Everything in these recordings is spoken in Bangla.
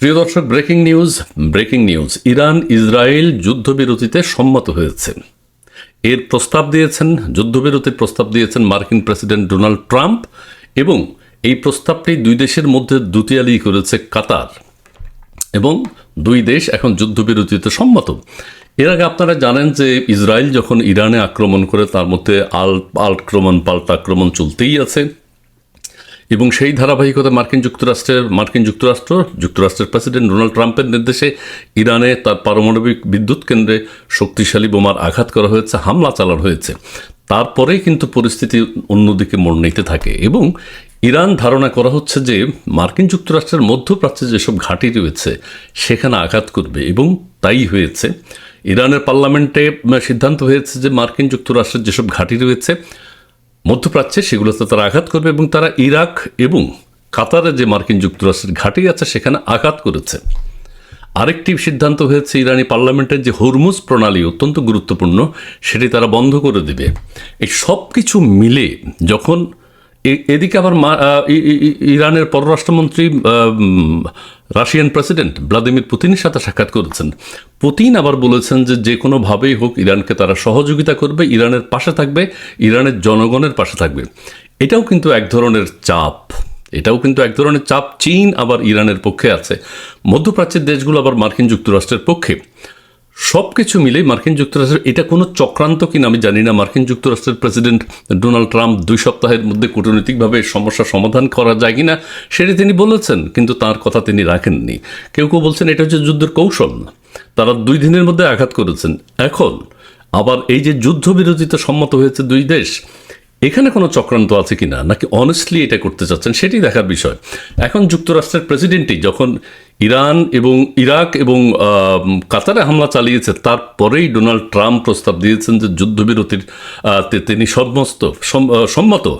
প্রিয় দর্শক, breaking news breaking news. Iran, Israel যুদ্ধবিরতিতে সম্মত হয়েছে। এর প্রস্তাব দিয়েছেন, যুদ্ধবিরতির প্রস্তাব দিয়েছেন মার্কিন প্রেসিডেন্ট ডোনাল্ড ট্রাম্প এবং এই প্রস্তাবটি দুই দেশের মধ্যে দুতিয়ালি করেছে কাতার। এবং দুই দেশ এখন যুদ্ধবিরতিতে সম্মত। এর আগে আপনারা জানেন যে ইসরায়েল যখন ইরানে আক্রমণ করে, তার মধ্যে আল আক্রমণ, পাল্টা আক্রমণ চলতেই আছে। এবং সেই ধারাবাহিকতা মার্কিন যুক্তরাষ্ট্রের, মার্কিন যুক্তরাষ্ট্র, যুক্তরাষ্ট্রের প্রেসিডেন্ট ডোনাল্ড ট্রাম্পের নির্দেশে ইরানে তার পারমাণবিক বিদ্যুৎ কেন্দ্রে শক্তিশালী বোমার আঘাত করা হয়েছে, হামলা চালানো হয়েছে। তারপরেই কিন্তু পরিস্থিতি অন্যদিকে মোড় নিতে থাকে এবং ইরান ধারণা করা হচ্ছে যে মার্কিন যুক্তরাষ্ট্রের মধ্যপ্রাচ্যে যেসব ঘাঁটি রয়েছে, সেখানে আঘাত করবে এবং তাই হয়েছে। ইরানের পার্লামেন্টে সিদ্ধান্ত হয়েছে যে মার্কিন যুক্তরাষ্ট্রের যেসব ঘাঁটি রয়েছে মধ্যপ্রাচ্যে সেগুলোতে তারা আঘাত করবে এবং তারা ইরাক এবং কাতারে যে মার্কিন যুক্তরাষ্ট্রের ঘাঁটি আছে, সেখানে আঘাত করেছে। আরেকটি সিদ্ধান্ত হয়েছে ইরানি পার্লামেন্টের যে হরমুজ প্রণালী অত্যন্ত গুরুত্বপূর্ণ, সেটি তারা বন্ধ করে দেবে। এই সব কিছু মিলে যখন এদিকে আবার ইরানের পররাষ্ট্রমন্ত্রী রাশিয়ান প্রেসিডেন্ট ভ্লাদিমির পুতিনের সাথে সাক্ষাৎ করেছেন। পুতিন আবার বলেছেন যে যে কোনোভাবেই হোক ইরানকে তারা সহযোগিতা করবে, ইরানের পাশে থাকবে, ইরানের জনগণের পাশে থাকবে। এটাও কিন্তু এক ধরনের চাপ। এটাও কিন্তু এক ধরনের চাপ। চীন আবার ইরানের পক্ষে আছে। মধ্যপ্রাচ্যের দেশগুলো আবার মার্কিন যুক্তরাষ্ট্রের পক্ষে। সব কিছু মিলেই মার্কিন যুক্তরাষ্ট্রের, এটা কোনো চক্রান্ত কিনা আমি জানি না। মার্কিন যুক্তরাষ্ট্রের প্রেসিডেন্ট ডোনাল্ড ট্রাম্প দুই সপ্তাহের মধ্যে কূটনৈতিকভাবে সমস্যা সমাধান করা যায় কিনা সেটি তিনি বলেছেন, কিন্তু তার কথা তিনি রাখেননি। কেউ কেউ বলছেন এটা হচ্ছে যুদ্ধের কৌশল। তারা দুই দিনের মধ্যে আঘাত করেছেন। এখন আবার এই যে যুদ্ধবিরতিতে সম্মত হয়েছে দুই দেশ, এখানে কোনো চক্রান্ত আছে কিনা, নাকি অনেস্টলি এটা করতে চাচ্ছেন, সেটি দেখার বিষয়। এখন যুক্তরাষ্ট্রের প্রেসিডেন্টই যখন ইরান এবং ইরাক এবং কাতারে হামলা চালিয়েছে। তারপরেই ডোনাল্ড ট্রাম্প প্রস্তাব দিয়েছেন যে যুদ্ধবিরতির তিনি সমস্ত, সম- সম্মত।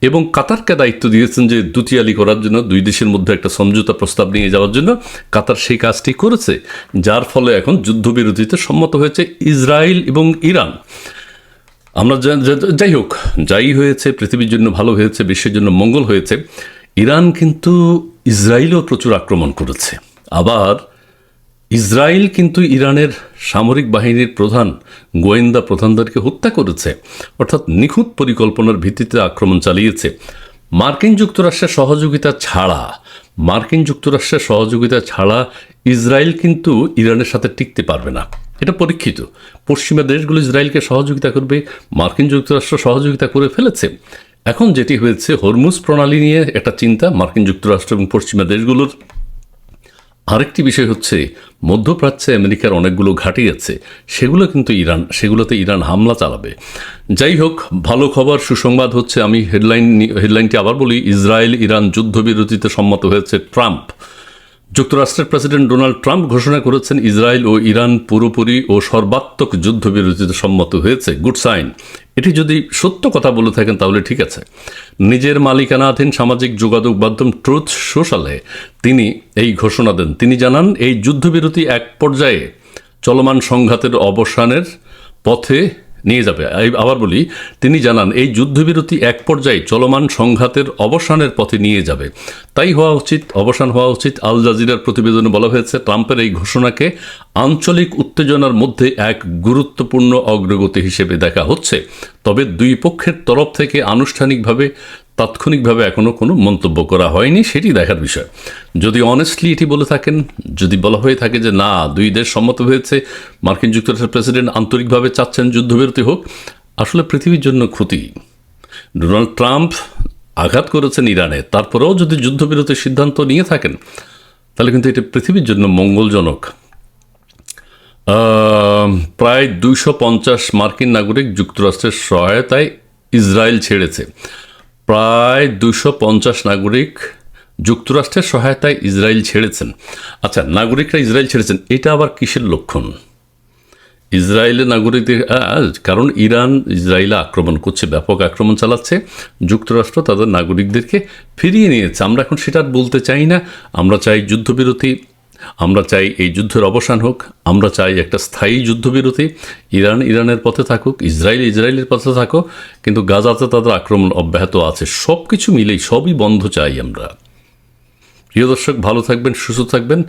এবং কাতারকে দায়িত্ব দিয়েছেন যে দুতিয়ালি করার জন্য, দুই দেশের মধ্যে একটা সমঝোতা প্রস্তাব নিয়ে যাওয়ার জন্য কাতার সেই কাজটি করেছে, যার ফলে এখন যুদ্ধবিরতিতে সম্মত হয়েছে ইসরায়েল এবং ইরান। আমরা যাই হোক, যাই হয়েছে, পৃথিবীর জন্য ভালো হয়েছে, বিশ্বের জন্য মঙ্গল হয়েছে। ইরান কিন্তু ইসরায়েলও প্রচুর আক্রমণ করেছে। আবার ইসরায়েল কিন্তু ইরানের সামরিক বাহিনীর প্রধান, গোয়েন্দা প্রধানদেরকে হত্যা করেছে, অর্থাৎ নিখুঁত পরিকল্পনার ভিত্তিতে আক্রমণ চালিয়েছে। মার্কিন যুক্তরাষ্ট্রের সহযোগিতা ছাড়া, মার্কিন যুক্তরাষ্ট্রের সহযোগিতা ছাড়া ইসরায়েল কিন্তু ইরানের সাথে টিকতে পারবে না। এটা পরীক্ষিত। পশ্চিমা দেশগুলো ইসরায়েলকে সহযোগিতা করবে, মার্কিন যুক্তরাষ্ট্র সহযোগিতা করে ফেলেছে। এখন যেটি হয়েছে, হরমুজ প্রণালী নিয়ে একটা চিন্তা মার্কিন যুক্তরাষ্ট্র এবং পশ্চিমা দেশগুলোর। আরেকটি বিষয় হচ্ছে, মধ্যপ্রাচ্যে আমেরিকার অনেকগুলো ঘাঁটি আছে, সেগুলো কিন্তু ইরান, সেগুলোতে ইরান হামলা চালাবে। যাই হোক, ভালো খবর, সুসংবাদ হচ্ছে, আমি হেডলাইন হেডলাইনটি আবার বলি ইসরায়েল ইরান যুদ্ধবিরতিতে সম্মত হয়েছে ট্রাম্প। যুক্তরাষ্ট্রের প্রেসিডেন্ট ডোনাল্ড ট্রাম্প ঘোষণা করেছেন ইসরায়েল ও ইরান পুরোপুরি ও সর্বাত্মক যুদ্ধবিরতিতে সম্মত হয়েছে। Good sign. এটি যদি সত্য কথা বলে থাকেন তাহলে ঠিক আছে। নিজের মালিকানাধীন সামাজিক যোগাযোগ মাধ্যম ট্রুথ সোশ্যালে তিনি এই ঘোষণা দেন। তিনি জানান, এই যুদ্ধবিরতি এক পর্যায়ে চলমান সংঘাতের অবসানের পথে নিয়ে যাবে। আবার বলি, তিনি জানান, এই যুদ্ধবিরতি এক পর্যায়ে চলমান সংঘাতের অবসানের পথে নিয়ে যাবে। তাই হওয়া উচিত, অবসান হওয়া উচিত। আল জাজিরার প্রতিবেদনে বলা হয়েছে, ট্রাম্পের এই ঘোষণাকে আঞ্চলিক উত্তেজনার মধ্যে এক গুরুত্বপূর্ণ অগ্রগতি হিসেবে দেখা হচ্ছে। তবে দুই পক্ষের তরফ থেকে আনুষ্ঠানিকভাবে তাৎক্ষণিকভাবে এখনও কোনো মন্তব্য করা হয়নি, সেটি দেখার বিষয়। যদি অনেস্টলি এটি বলে থাকেন, যদি বলা হয়ে থাকে যে না, দুই দেশ সম্মত হয়েছে, মার্কিন যুক্তরাষ্ট্রের প্রেসিডেন্ট আন্তরিকভাবে চাচ্ছেন যুদ্ধবিরতি হোক, আসলে পৃথিবীর জন্য ক্ষতি। ডোনাল্ড ট্রাম্প আঘাত করেছেন ইরানে, তারপরেও যদি যুদ্ধবিরতির সিদ্ধান্ত নিয়ে থাকেন, তাহলে কিন্তু এটা পৃথিবীর জন্য মঙ্গলজনক। প্রায় দুইশো পঞ্চাশ মার্কিন নাগরিক যুক্তরাষ্ট্রের সহায়তায় ইসরায়েল ছেড়েছে। প্রায় দুশো পঞ্চাশ নাগরিক যুক্তরাষ্ট্রের সহায়তায় ইসরায়েল ছেড়েছেন। আচ্ছা নাগরিকরা ইসরায়েল ছেড়েছেন, এটা আবার কিসের লক্ষণ? ইসরায়েলের নাগরিকদের কারণ ইরান ইসরায়েলে আক্রমণ করছে, ব্যাপক আক্রমণ চালাচ্ছে, যুক্তরাষ্ট্র তাদের নাগরিকদেরকে ফিরিয়ে নিয়েছে। আমরা এখন সেটা বলতে চাই না। আমরা চাই যুদ্ধবিরতি আমরা চাই এই যুদ্ধের অবসান হোক, আমরা চাই একটা স্থায়ী যুদ্ধবিরতি। ইরান ইরানের পথে থাকুক, ইসরায়েল ইসরায়েলের পথে থাকুক, কিন্তু গাজাতে তাদের আক্রমণ অব্যাহত আছে। সব কিছু মিলেই সবই বন্ধ চাই আমরা। প্রিয় দর্শক, ভালো থাকবেন, সুস্থ থাকবেন।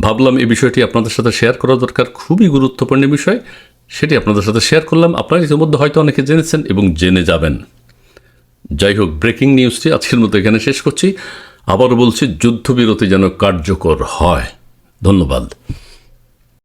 ভাবলাম এই বিষয়টি আপনাদের সাথে শেয়ার করা দরকার। খুবই গুরুত্বপূর্ণ বিষয়। সেটি আপনাদের সাথে শেয়ার করলাম। আপনারা ইতিমধ্যে হয়তো অনেকে জেনেছেন এবং জেনে যাবেন। যাই হোক, ব্রেকিং নিউজটি আজকের মতো এখানে শেষ করছি। আবারও বলছি, যুদ্ধবিরতি যেন কার্যকর হয়। ধন্যবাদ।